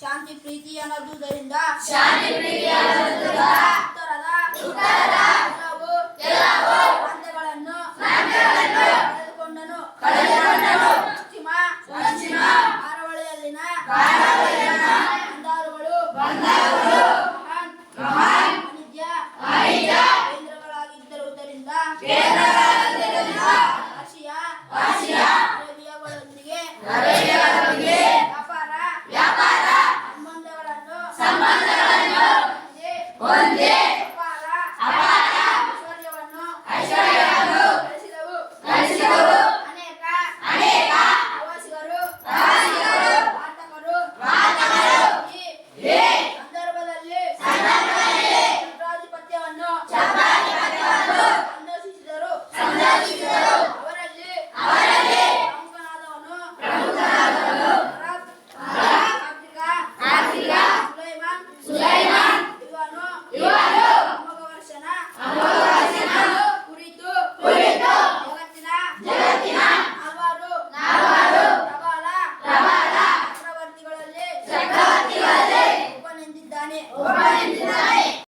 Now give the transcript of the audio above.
ಶಾಂತಿ ಪ್ರೀತಿ ಅನ್ನೋದುದರಿಂದ ಶಾಂತಿ ಪ್ರೀತಿಯ it over.